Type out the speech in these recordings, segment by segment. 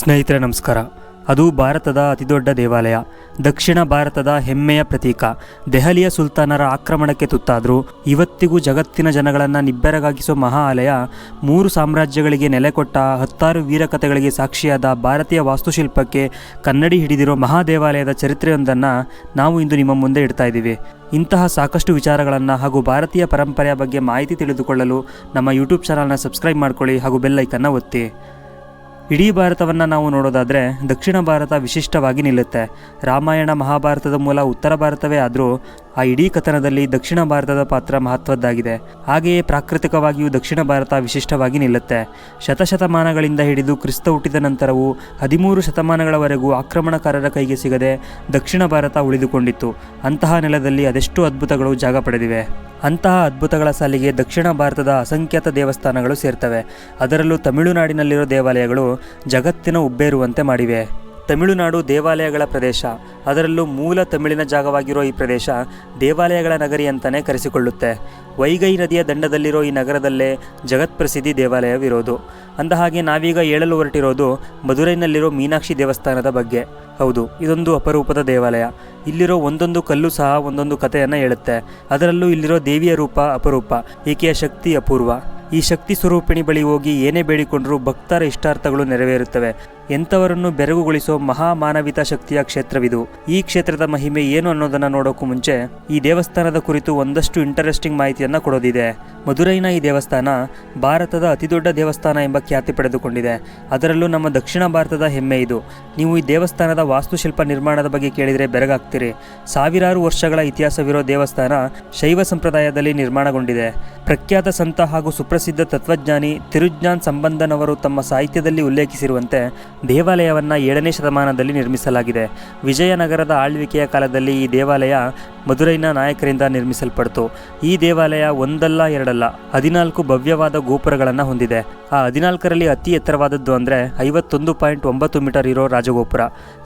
ಸ್ನೇಹಿತರೆ, ನಮಸ್ಕಾರ. ಅದು ಭಾರತದ ಅತಿದೊಡ್ಡ ದೇವಾಲಯ. ದಕ್ಷಿಣ ಭಾರತದ ಹೆಮ್ಮೆಯ ಪ್ರತೀಕ. ದೆಹಲಿಯ ಸುಲ್ತಾನರ ಆಕ್ರಮಣಕ್ಕೆ ತುತ್ತಾದರೂ, ಇವತ್ತಿಗೂ ಜಗತ್ತಿನ ಜನಗಳನ್ನು ನಿಬ್ಬೆರಗಾಗಿಸೋ ಮಹಾ ಆಲಯ ಮೂರು ಸಾಮ್ರಾಜ್ಯಗಳಿಗೆ ನೆಲೆಕೊಟ್ಟ ಹತ್ತಾರು ವೀರಕಥೆಗಳಿಗೆ ಸಾಕ್ಷಿಯಾದ ಭಾರತೀಯ ವಾಸ್ತುಶಿಲ್ಪಕ್ಕೆ ಕನ್ನಡಿ ಹಿಡಿದಿರೋ ಮಹಾದೇವಾಲಯದ ಚರಿತ್ರೆಯೊಂದನ್ನು ನಾವು ಇಂದು ನಿಮ್ಮ ಮುಂದೆ ಇಡ್ತಾ ಇದ್ದೀವಿ. ಇಂತಹ ಸಾಕಷ್ಟು ವಿಚಾರಗಳನ್ನು ಹಾಗೂ ಭಾರತೀಯ ಪರಂಪರೆಯ ಬಗ್ಗೆ ಮಾಹಿತಿ ತಿಳಿದುಕೊಳ್ಳಲು ನಮ್ಮ ಯೂಟ್ಯೂಬ್ ಚಾನಲ್ನ ಸಬ್ಸ್ಕ್ರೈಬ್ ಮಾಡ್ಕೊಳ್ಳಿ ಹಾಗೂ ಬೆಲ್ಲೈಕನ್ನು ಒತ್ತಿ. ಇಡೀ ಭಾರತವನ್ನು ನಾವು ನೋಡೋದಾದರೆ ದಕ್ಷಿಣ ಭಾರತ ವಿಶಿಷ್ಟವಾಗಿ ನಿಲ್ಲುತ್ತೆ. ರಾಮಾಯಣ ಮಹಾಭಾರತದ ಮೂಲ ಉತ್ತರ ಭಾರತವೇ ಆದರೂ ಆ ಇಡೀ ಕಥನದಲ್ಲಿ ದಕ್ಷಿಣ ಭಾರತದ ಪಾತ್ರ ಮಹತ್ವದ್ದಾಗಿದೆ. ಹಾಗೆಯೇ ಪ್ರಾಕೃತಿಕವಾಗಿಯೂ ದಕ್ಷಿಣ ಭಾರತ ವಿಶಿಷ್ಟವಾಗಿ ನಿಲ್ಲುತ್ತೆ. ಶತಶತಮಾನಗಳಿಂದ ಹಿಡಿದು ಕ್ರಿಸ್ತ ಹುಟ್ಟಿದ ನಂತರವೂ ಹದಿಮೂರು ಶತಮಾನಗಳವರೆಗೂ ಆಕ್ರಮಣಕಾರರ ಕೈಗೆ ಸಿಗದೆ ದಕ್ಷಿಣ ಭಾರತ ಉಳಿದುಕೊಂಡಿತ್ತು. ಅಂತಹ ನೆಲದಲ್ಲಿ ಅದೆಷ್ಟು ಅದ್ಭುತಗಳು ಜಾಗ ಪಡೆದಿವೆ. ಅಂತಹ ಅದ್ಭುತಗಳ ಸಾಲಿಗೆ ದಕ್ಷಿಣ ಭಾರತದ ಅಸಂಖ್ಯಾತ ದೇವಸ್ಥಾನಗಳು ಸೇರ್ತವೆ. ಅದರಲ್ಲೂ ತಮಿಳುನಾಡಿನಲ್ಲಿರೋ ದೇವಾಲಯಗಳು ಜಗತ್ತಿನ ಉಬ್ಬೇರುವಂತೆ ಮಾಡಿವೆ. ತಮಿಳುನಾಡು ದೇವಾಲಯಗಳ ಪ್ರದೇಶ, ಅದರಲ್ಲೂ ಮೂಲ ತಮಿಳಿನ ಜಾಗವಾಗಿರೋ ಈ ಪ್ರದೇಶ ದೇವಾಲಯಗಳ ನಗರಿ ಅಂತಲೇ ಕರೆಸಿಕೊಳ್ಳುತ್ತೆ. ವೈಗೈ ನದಿಯ ದಂಡದಲ್ಲಿರೋ ಈ ನಗರದಲ್ಲೇ ಜಗತ್ಪ್ರಸಿದ್ಧಿ ದೇವಾಲಯವಿರೋದು. ಅಂದಹಾಗೆ ನಾವೀಗ ಹೇಳಲು ಹೊರಟಿರೋದು ಮಧುರೈನಲ್ಲಿರೋ ಮೀನಾಕ್ಷಿ ದೇವಸ್ಥಾನದ ಬಗ್ಗೆ. ಹೌದು, ಇದೊಂದು ಅಪರೂಪದ ದೇವಾಲಯ. ಇಲ್ಲಿರೋ ಒಂದೊಂದು ಕಲ್ಲು ಸಹ ಒಂದೊಂದು ಕಥೆಯನ್ನು ಹೇಳುತ್ತೆ. ಅದರಲ್ಲೂ ಇಲ್ಲಿರೋ ದೇವಿಯ ರೂಪ ಅಪರೂಪ ಈಕೆಯ ಶಕ್ತಿ ಅಪೂರ್ವ. ಈ ಶಕ್ತಿ ಸ್ವರೂಪಿಣಿ ಬಳಿ ಹೋಗಿ ಏನೇ ಬೇಡಿಕೊಂಡರೂ ಭಕ್ತರ ಇಷ್ಟಾರ್ಥಗಳು ನೆರವೇರುತ್ತವೆ. ಎಂಥವರನ್ನು ಬೆರಗುಗೊಳಿಸೋ ಮಹಾಮಾನವಿತ ಶಕ್ತಿಯ ಕ್ಷೇತ್ರವಿದು. ಈ ಕ್ಷೇತ್ರದ ಮಹಿಮೆ ಏನು ಅನ್ನೋದನ್ನು ನೋಡೋಕ್ಕೂ ಮುಂಚೆ ಈ ದೇವಸ್ಥಾನದ ಕುರಿತು ಒಂದಷ್ಟು ಇಂಟರೆಸ್ಟಿಂಗ್ ಮಾಹಿತಿಯನ್ನು ಕೊಡೋದಿದೆ. ಮಧುರೈನ ಈ ದೇವಸ್ಥಾನ ಭಾರತದ ಅತಿದೊಡ್ಡ ದೇವಸ್ಥಾನ ಎಂಬ ಖ್ಯಾತಿ ಪಡೆದುಕೊಂಡಿದೆ. ಅದರಲ್ಲೂ ನಮ್ಮ ದಕ್ಷಿಣ ಭಾರತದ ಹೆಮ್ಮೆ ಇದು. ನೀವು ಈ ದೇವಸ್ಥಾನದ ವಾಸ್ತುಶಿಲ್ಪ ನಿರ್ಮಾಣದ ಬಗ್ಗೆ ಕೇಳಿದರೆ ಬೆರಗಾಗ್ತೀರಿ. ಸಾವಿರಾರು ವರ್ಷಗಳ ಇತಿಹಾಸವಿರೋ ದೇವಸ್ಥಾನ ಶೈವ ಸಂಪ್ರದಾಯದಲ್ಲಿ ನಿರ್ಮಾಣಗೊಂಡಿದೆ. ಪ್ರಖ್ಯಾತ ಸಂತ ಹಾಗೂ ಸುಪ್ರಸಿದ್ಧ ತತ್ವಜ್ಞಾನಿ ತಿರುಜ್ಞಾನ್ ಸಂಬಂಧನವರು ತಮ್ಮ ಸಾಹಿತ್ಯದಲ್ಲಿ ಉಲ್ಲೇಖಿಸಿರುವಂತೆ ದೇವಾಲಯವನ್ನು ಏಳನೇ ಶತಮಾನದಲ್ಲಿ ನಿರ್ಮಿಸಲಾಗಿದೆ. ವಿಜಯನಗರದ ಆಳ್ವಿಕೆಯ ಕಾಲದಲ್ಲಿ ಈ ದೇವಾಲಯ ಮದುರೈನ ನಾಯಕರಿಂದ ನಿರ್ಮಿಸಲ್ಪಡ್ತು. ಈ ದೇವಾಲಯ ಒಂದಲ್ಲ ಎರಡಲ್ಲ, ಹದಿನಾಲ್ಕು ಭವ್ಯವಾದ ಗೋಪುರಗಳನ್ನು ಹೊಂದಿದೆ. ಆ ಹದಿನಾಲ್ಕರಲ್ಲಿ ಅತಿ ಎತ್ತರವಾದದ್ದು ಅಂದರೆ ಐವತ್ತೊಂದು ಪಾಯಿಂಟ್ ಒಂಬತ್ತು ಮೀಟರ್ ಇರೋ ರಾಜಗೋಪುರ.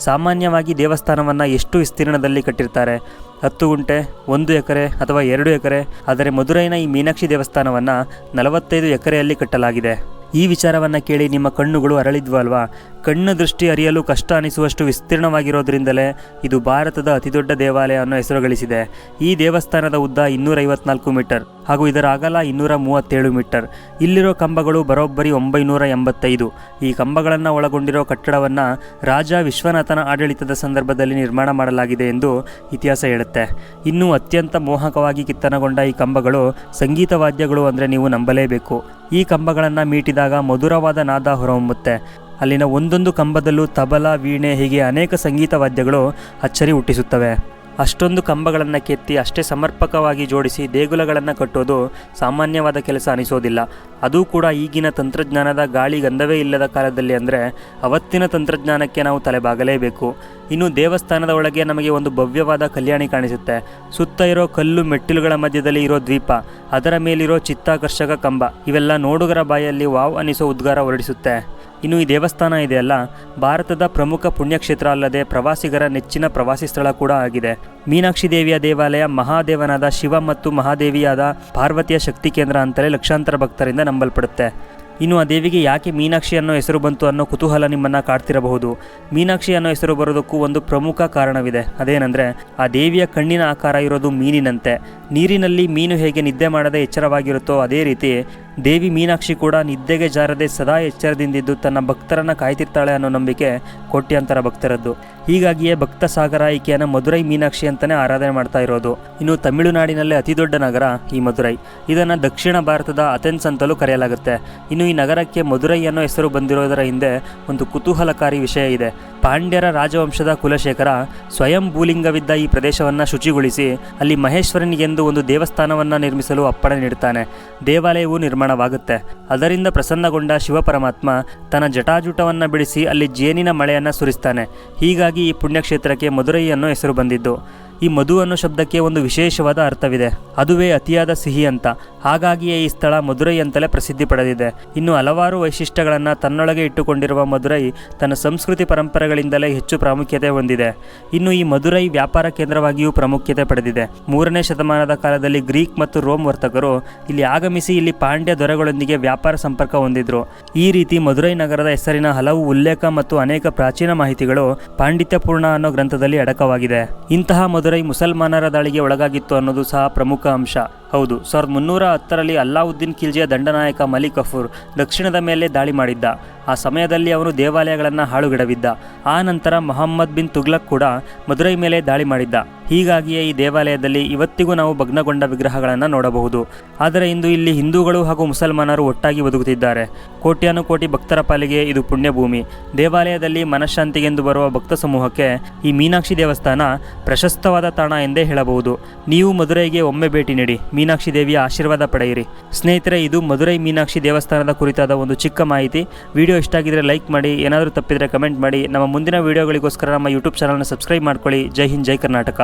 ಸಾಮಾನ್ಯವಾಗಿ ದೇವಸ್ಥಾನವನ್ನು ಎಷ್ಟು ವಿಸ್ತೀರ್ಣದಲ್ಲಿ ಕಟ್ಟಿರ್ತಾರೆ? ಹತ್ತು ಗುಂಟೆ, ಒಂದು ಎಕರೆ ಅಥವಾ ಎರಡು ಎಕರೆ, ಆದರೆ ಮದುರೈನ ಈ ಮೀನಾಕ್ಷಿ ದೇವಸ್ಥಾನವನ್ನು ನಲವತ್ತೈದು ಎಕರೆಯಲ್ಲಿ ಕಟ್ಟಲಾಗಿದೆ. ಈ ವಿಚಾರವನ್ನು ಕೇಳಿ ನಿಮ್ಮ ಕಣ್ಣುಗಳು ಅರಳಿದ್ವು ಅಲ್ವಾ? ಕಣ್ಣು ದೃಷ್ಟಿ ಅರಿಯಲು ಕಷ್ಟ ಅನಿಸುವಷ್ಟು ವಿಸ್ತೀರ್ಣವಾಗಿರೋದ್ರಿಂದಲೇ ಇದು ಭಾರತದ ಅತಿದೊಡ್ಡ ದೇವಾಲಯ ಅನ್ನೋ ಹೆಸರು ಗಳಿಸಿದೆ. ಈ ದೇವಸ್ಥಾನದ ಉದ್ದ ಇನ್ನೂರ ಐವತ್ನಾಲ್ಕು ಮೀಟರ್ ಹಾಗೂ ಇದರ ಅಗಲ ಇನ್ನೂರ ಮೂವತ್ತೇಳು ಮೀಟರ್. ಇಲ್ಲಿರೋ ಕಂಬಗಳು ಬರೋಬ್ಬರಿ ಒಂಬೈನೂರ ಎಂಬತ್ತೈದು ಈ ಕಂಬಗಳನ್ನು ಒಳಗೊಂಡಿರೋ ಕಟ್ಟಡವನ್ನು ರಾಜ ವಿಶ್ವನಾಥನ ಆಡಳಿತದ ಸಂದರ್ಭದಲ್ಲಿ ನಿರ್ಮಾಣ ಮಾಡಲಾಗಿದೆ ಎಂದು ಇತಿಹಾಸ ಹೇಳುತ್ತೆ. ಇನ್ನು ಅತ್ಯಂತ ಮೋಹಕವಾಗಿ ಕಿತ್ತನಗೊಂಡ ಈ ಕಂಬಗಳು ಸಂಗೀತ ವಾದ್ಯಗಳು ಅಂದರೆ ನೀವು ನಂಬಲೇಬೇಕು. ಈ ಕಂಬಗಳನ್ನು ಮೀಟಿದಾಗ ಮಧುರವಾದ ನಾದ ಹೊರಹೊಮ್ಮುತ್ತೆ. ಅಲ್ಲಿನ ಒಂದೊಂದು ಕಂಬದಲ್ಲೂ ತಬಲ, ವೀಣೆ ಹೀಗೆ ಅನೇಕ ಸಂಗೀತ ವಾದ್ಯಗಳು ಅಚ್ಚರಿ ಹುಟ್ಟಿಸುತ್ತವೆ. ಅಷ್ಟೊಂದು ಕಂಬಗಳನ್ನು ಕೆತ್ತಿ ಅಷ್ಟೇ ಸಮರ್ಪಕವಾಗಿ ಜೋಡಿಸಿ ದೇಗುಲಗಳನ್ನು ಕಟ್ಟೋದು ಸಾಮಾನ್ಯವಾದ ಕೆಲಸ ಅನಿಸೋದಿಲ್ಲ. ಅದೂ ಕೂಡ ಈಗಿನ ತಂತ್ರಜ್ಞಾನದ ಗಾಳಿ ಗಂಧವೇ ಇಲ್ಲದ ಕಾಲದಲ್ಲಿ ಅಂದರೆ ಅವತ್ತಿನ ತಂತ್ರಜ್ಞಾನಕ್ಕೆ ನಾವು ತಲೆಬಾಗಲೇಬೇಕು. ಇನ್ನು ದೇವಸ್ಥಾನದ ಒಳಗೆ ನಮಗೆ ಒಂದು ಭವ್ಯವಾದ ಕಲ್ಯಾಣಿ ಕಾಣಿಸುತ್ತೆ. ಸುತ್ತ ಇರೋ ಕಲ್ಲು ಮೆಟ್ಟಿಲುಗಳ ಮಧ್ಯದಲ್ಲಿ ಇರೋ ದ್ವೀಪ, ಅದರ ಮೇಲಿರೋ ಚಿತ್ತಾಕರ್ಷಕ ಕಂಬ, ಇವೆಲ್ಲ ನೋಡುಗರ ಬಾಯಲ್ಲಿ ವಾವ್ ಅನಿಸೋ ಉದ್ಗಾರ ಹೊರಡಿಸುತ್ತೆ. ಇನ್ನು ಈ ದೇವಸ್ಥಾನ ಇದೆಯಲ್ಲ ಭಾರತದ ಪ್ರಮುಖ ಪುಣ್ಯಕ್ಷೇತ್ರ ಅಲ್ಲದೆ ಪ್ರವಾಸಿಗರ ನೆಚ್ಚಿನ ಪ್ರವಾಸಿ ಸ್ಥಳ ಕೂಡ ಆಗಿದೆ. ಮೀನಾಕ್ಷಿ ದೇವಿಯ ದೇವಾಲಯ ಮಹಾದೇವನಾದ ಶಿವ ಮತ್ತು ಮಹಾದೇವಿಯಾದ ಪಾರ್ವತಿಯ ಶಕ್ತಿ ಕೇಂದ್ರ ಅಂತಲೇ ಲಕ್ಷಾಂತರ ಭಕ್ತರಿಂದ ನಂಬಲ್ಪಡುತ್ತೆ. ಇನ್ನು ಆ ದೇವಿಗೆ ಯಾಕೆ ಮೀನಾಕ್ಷಿ ಅನ್ನೋ ಹೆಸರು ಬಂತು ಅನ್ನೋ ಕುತೂಹಲ ನಿಮ್ಮನ್ನು ಕಾಡ್ತಿರಬಹುದು. ಮೀನಾಕ್ಷಿ ಅನ್ನೋ ಹೆಸರು ಬರೋದಕ್ಕೂ ಒಂದು ಪ್ರಮುಖ ಕಾರಣವಿದೆ. ಅದೇನೆಂದರೆ, ಆ ದೇವಿಯ ಕಣ್ಣಿನ ಆಕಾರ ಇರೋದು ಮೀನಿನಂತೆ. ನೀರಿನಲ್ಲಿ ಮೀನು ಹೇಗೆ ನಿದ್ದೆ ಮಾಡದೆ ಎಚ್ಚರವಾಗಿರುತ್ತೋ ಅದೇ ರೀತಿ ದೇವಿ ಮೀನಾಕ್ಷಿ ಕೂಡ ನಿದ್ದೆಗೆ ಜಾರದೆ ಸದಾ ಎಚ್ಚರದಿಂದಿದ್ದು ತನ್ನ ಭಕ್ತರನ್ನು ಕಾಯ್ತಿರ್ತಾಳೆ ಅನ್ನೋ ನಂಬಿಕೆ ಕೋಟ್ಯಾಂತರ ಭಕ್ತರದ್ದು. ಹೀಗಾಗಿಯೇ ಭಕ್ತ ಸಾಗರ ಈಕೆಯನ್ನು ಮಧುರೈ ಮೀನಾಕ್ಷಿ ಅಂತಲೇ ಆರಾಧನೆ ಮಾಡ್ತಾ ಇರೋದು. ಇನ್ನು ತಮಿಳುನಾಡಿನಲ್ಲೇ ಅತಿ ದೊಡ್ಡ ನಗರ ಈ ಮಧುರೈ. ಇದನ್ನು ದಕ್ಷಿಣ ಭಾರತದ ಅಥೆನ್ಸ್ ಅಂತಲೂ ಕರೆಯಲಾಗುತ್ತೆ. ಇನ್ನು ಈ ನಗರಕ್ಕೆ ಮಧುರೈ ಅನ್ನೋ ಹೆಸರು ಬಂದಿರೋದರ ಹಿಂದೆ ಒಂದು ಕುತೂಹಲಕಾರಿ ವಿಷಯ ಇದೆ. ಪಾಂಡ್ಯರ ರಾಜವಂಶದ ಕುಲಶೇಖರ ಸ್ವಯಂ ಭೂಲಿಂಗವಿದ್ದ ಈ ಪ್ರದೇಶವನ್ನು ಶುಚಿಗೊಳಿಸಿ ಅಲ್ಲಿ ಮಹೇಶ್ವರನಿಗೆಂದು ಒಂದು ದೇವಸ್ಥಾನವನ್ನು ನಿರ್ಮಿಸಲು ಅಪ್ಪಣೆ ನೀಡುತ್ತಾನೆ. ದೇವಾಲಯವು ನಿರ್ಮಾಣವಾಗುತ್ತೆ. ಅದರಿಂದ ಪ್ರಸನ್ನಗೊಂಡ ಶಿವಪರಮಾತ್ಮ ತನ್ನ ಜಟಾಜುಟವನ್ನು ಬಿಡಿಸಿ ಅಲ್ಲಿ ಜೇನಿನ ಮಳೆಯನ್ನು ಸುರಿಸ್ತಾನೆ. ಹೀಗಾಗಿ ಈ ಪುಣ್ಯಕ್ಷೇತ್ರಕ್ಕೆ ಮಧುರೈ ಅನ್ನೋ ಹೆಸರು ಬಂದಿದ್ದು. ಈ ಮಧು ಅನ್ನೋ ಶಬ್ದಕ್ಕೆ ಒಂದು ವಿಶೇಷವಾದ ಅರ್ಥವಿದೆ. ಅದುವೇ ಅತಿಯಾದ ಸಿಹಿ ಅಂತ. ಹಾಗಾಗಿಯೇ ಈ ಸ್ಥಳ ಮಧುರೈ ಅಂತಲೇ ಪ್ರಸಿದ್ಧಿ ಪಡೆದಿದೆ. ಇನ್ನು ಹಲವಾರು ವೈಶಿಷ್ಟ್ಯಗಳನ್ನು ತನ್ನೊಳಗೆ ಇಟ್ಟುಕೊಂಡಿರುವ ಮಧುರೈ ತನ್ನ ಸಂಸ್ಕೃತಿ ಪರಂಪರೆಗಳಿಂದಲೇ ಹೆಚ್ಚು ಪ್ರಾಮುಖ್ಯತೆ ಹೊಂದಿದೆ. ಇನ್ನು ಈ ಮಧುರೈ ವ್ಯಾಪಾರ ಕೇಂದ್ರವಾಗಿಯೂ ಪ್ರಾಮುಖ್ಯತೆ ಪಡೆದಿದೆ. ಮೂರನೇ ಶತಮಾನದ ಕಾಲದಲ್ಲಿ ಗ್ರೀಕ್ ಮತ್ತು ರೋಮ್ ವರ್ತಕರು ಇಲ್ಲಿ ಆಗಮಿಸಿ ಇಲ್ಲಿ ಪಾಂಡ್ಯ ದೊರೆಗಳೊಂದಿಗೆ ವ್ಯಾಪಾರ ಸಂಪರ್ಕ ಹೊಂದಿದ್ರು. ಈ ರೀತಿ ಮಧುರೈ ನಗರದ ಹೆಸರಿನ ಹಲವು ಉಲ್ಲೇಖ ಮತ್ತು ಅನೇಕ ಪ್ರಾಚೀನ ಮಾಹಿತಿಗಳು ಪಾಂಡಿತ್ಯಪೂರ್ಣ ಅನ್ನೋ ಗ್ರಂಥದಲ್ಲಿ ಅಡಕವಾಗಿದೆ. ಇಂತಹ ಮಧುರೈ ಮುಸಲ್ಮಾನರ ದಾಳಿಗೆ ಒಳಗಾಗಿತ್ತು ಅನ್ನೋದು ಸಹ ಪ್ರಮುಖ ಅಂಶ. ಹೌದು, ಸಾವಿರದ ಮುನ್ನೂರ ಹತ್ತರಲ್ಲಿ ಅಲ್ಲಾವುದ್ದೀನ್ ಖಿಲ್ಜಿಯ ದಂಡನಾಯಕ ಮಲಿಕ್ ಕಫೂರ್ ದಕ್ಷಿಣದ ಮೇಲೆ ದಾಳಿ ಮಾಡಿದ್ದ. ಆ ಸಮಯದಲ್ಲಿ ಅವನು ದೇವಾಲಯಗಳನ್ನು ಹಾಳುಗೆಡವಿದ್ದ. ಆ ನಂತರ ಮೊಹಮ್ಮದ್ ಬಿನ್ ತುಗ್ಲಕ್ ಕೂಡ ಮಧುರೈ ಮೇಲೆ ದಾಳಿ ಮಾಡಿದ್ದ. ಹೀಗಾಗಿಯೇ ಈ ದೇವಾಲಯದಲ್ಲಿ ಇವತ್ತಿಗೂ ನಾವು ಭಗ್ನಗೊಂಡ ವಿಗ್ರಹಗಳನ್ನು ನೋಡಬಹುದು. ಆದರೆ ಇಂದು ಇಲ್ಲಿ ಹಿಂದೂಗಳು ಹಾಗೂ ಮುಸಲ್ಮಾನರು ಒಟ್ಟಾಗಿ ಬದುಕುತ್ತಿದ್ದಾರೆ. ಕೋಟ್ಯಾನುಕೋಟಿ ಭಕ್ತರ ಪಾಲಿಗೆ ಇದು ಪುಣ್ಯಭೂಮಿ. ದೇವಾಲಯದಲ್ಲಿ ಮನಃಶಾಂತಿಗೆಂದು ಬರುವ ಭಕ್ತ ಸಮೂಹಕ್ಕೆ ಈ ಮೀನಾಕ್ಷಿ ದೇವಸ್ಥಾನ ಪ್ರಶಸ್ತವಾದ ತಾಣ ಎಂದೇ ಹೇಳಬಹುದು. ನೀವು ಮಧುರೈಗೆ ಒಮ್ಮೆ ಭೇಟಿ ನೀಡಿ. ಮೀನಾಕ್ಷಿ ದೇವಿಯ ಆಶೀರ್ವಾದ ಪಡೆಯಿರಿ. ಸ್ನೇಹಿತರೆ, ಇದು ಮಧುರೈ ಮೀನಾಕ್ಷಿ ದೇವಸ್ಥಾನದ ಕುರಿತಾದ ಒಂದು ಚಿಕ್ಕ ಮಾಹಿತಿ. ವಿಡಿಯೋ ಇಷ್ಟ ಆಗಿದ್ರೆ ಲೈಕ್ ಮಾಡಿ, ಏನಾದರೂ ತಪ್ಪಿದರೆ ಕಮೆಂಟ್ ಮಾಡಿ. ನಮ್ಮ ಮುಂದಿನ ವಿಡಿಯೋಗಳಿಗೋಸ್ಕರ ನಮ್ಮ ಯೂಟ್ಯೂಬ್ ಚಾನಲ್ನ ಸಬ್ಸ್ಕ್ರೈಬ್ ಮಾಡ್ಕೊಳ್ಳಿ. ಜೈ ಹಿಂದ್, ಜೈ ಕರ್ನಾಟಕ.